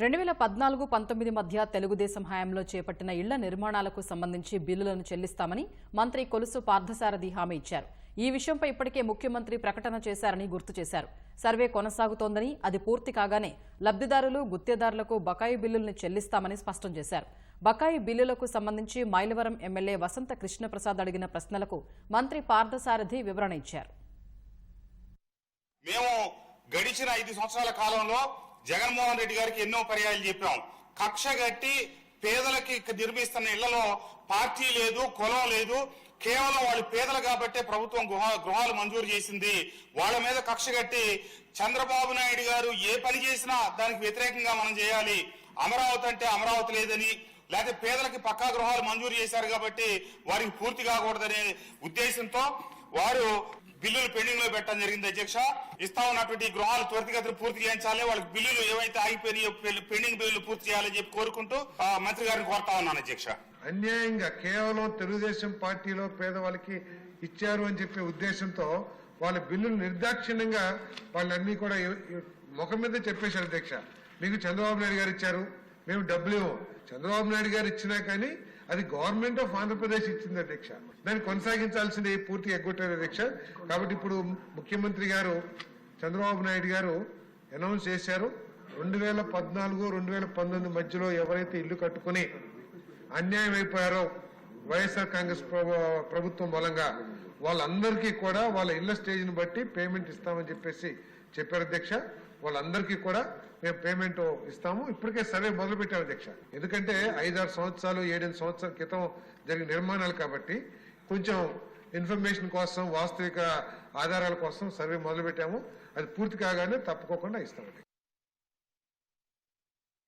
రెండు వేల పద్నాలుగు పంతొమ్మిది మధ్య తెలుగుదేశం హయాంలో చేపట్టిన ఇళ్ళ నిర్మాణాలకు సంబంధించి బిల్లులను చెల్లిస్తామని మంత్రి కొలుసు పార్థసారథి హామీ ఇచ్చారు. ఈ విషయంపై ఇప్పటికే ముఖ్యమంత్రి ప్రకటన చేశారని గుర్తు చేశారు. సర్వే కొనసాగుతోందని అది పూర్తి కాగానే లబ్దిదారులు గుత్తేదారులకు బకాయి బిల్లుల్ని చెల్లిస్తామని స్పష్టం చేశారు. బకాయి బిల్లులకు సంబంధించి మైలవరం ఎమ్మెల్యే వసంత కృష్ణప్రసాద్ అడిగిన ప్రశ్నలకు మంత్రి పార్థసారథి వివరణ ఇచ్చారు. మేము గడిచిన ఐదు సంవత్సరాల కాలంలో జగన్మోహన్ రెడ్డి గారికి ఎన్నో పర్యాయాలు చెప్పాం. కక్ష గట్టి పేదలకి నిర్మిస్తున్న ఇళ్ళలో పార్టీ లేదు కులం లేదు. కేవలం వాళ్ళు పేదలు కాబట్టే ప్రభుత్వం గృహ గృహాలు మంజూరు చేసింది. వాళ్ళ మీద కక్ష కట్టి చంద్రబాబు నాయుడు గారు ఏ పని చేసినా దానికి వ్యతిరేకంగా మనం చేయాలి. అమరావతి అంటే అమరావతి లేదని లేకపోతే పేదలకి పక్కా గృహాలు మంజూరు చేశారు కాబట్టి వారికి పూర్తి కాకూడదనే ఉద్దేశంతో వారు బిల్లులు పెండింగ్లో పెట్టడం జరిగింది అధ్యక్ష. ఇస్తా ఉన్నటువంటి గృహాలు త్వరితగతిని పూర్తి చేయించాలి. వాళ్ళకి బిల్లులు ఏవైతే ఆగిపోయినాయో పెండింగ్ బిల్లులు పూర్తి చేయాలని చెప్పి కోరుకుంటూ ఆ, మంత్రి గారిని కోరుతా ఉన్నాను అధ్యక్ష. అన్యాయంగా కేవలం తెలుగుదేశం పార్టీలో పేదవాళ్ళకి ఇచ్చారు అని చెప్పే ఉద్దేశంతో వాళ్ళ బిల్లులు నిర్దాక్షిణ్యంగా వాళ్ళన్నీ కూడా ముఖం మీద చెప్పేశారు అధ్యక్ష. మీకు చంద్రబాబు నాయుడు గారు ఇచ్చారు మేము డబ్బులు చంద్రబాబు నాయుడు గారు ఇచ్చినా కానీ అది గవర్నమెంట్ ఆఫ్ ఆంధ్రప్రదేశ్ ఇచ్చింది అధ్యక్ష దాన్ని కొనసాగించాల్సింది పూర్తి ఎగ్గొట్టారు అధ్యక్ష కాబట్టి ఇప్పుడు ముఖ్యమంత్రి గారు చంద్రబాబు నాయుడు గారు అనౌన్స్ చేశారు. రెండు వేల పద్నాలుగు రెండు వేల పంతొమ్మిది మధ్యలో ఎవరైతే ఇల్లు కట్టుకుని అన్యాయం అయిపోయారో వైఎస్ఆర్ కాంగ్రెస్ ప్రభుత్వం మూలంగా వాళ్ళందరికీ కూడా వాళ్ళ ఇళ్ళ స్టేజ్ని బట్టి పేమెంట్ ఇస్తామని చెప్పేసి చెప్పారు అధ్యక్ష. వాళ్ళందరికీ కూడా మేము పేమెంట్ ఇస్తాము. ఇప్పటికే సర్వే మొదలు పెట్టారు అధ్యక్ష. ఎందుకంటే ఐదారు సంవత్సరాలు ఏడెనిమిది సంవత్సరాల క్రితం జరిగిన నిర్మాణాలు కాబట్టి కొంచెం ఇన్ఫర్మేషన్ కోసం వాస్తవిక ఆధారాల కోసం సర్వే మొదలు పెట్టాము అది పూర్తి కాగానే తప్పుకోకుండా ఇస్తాం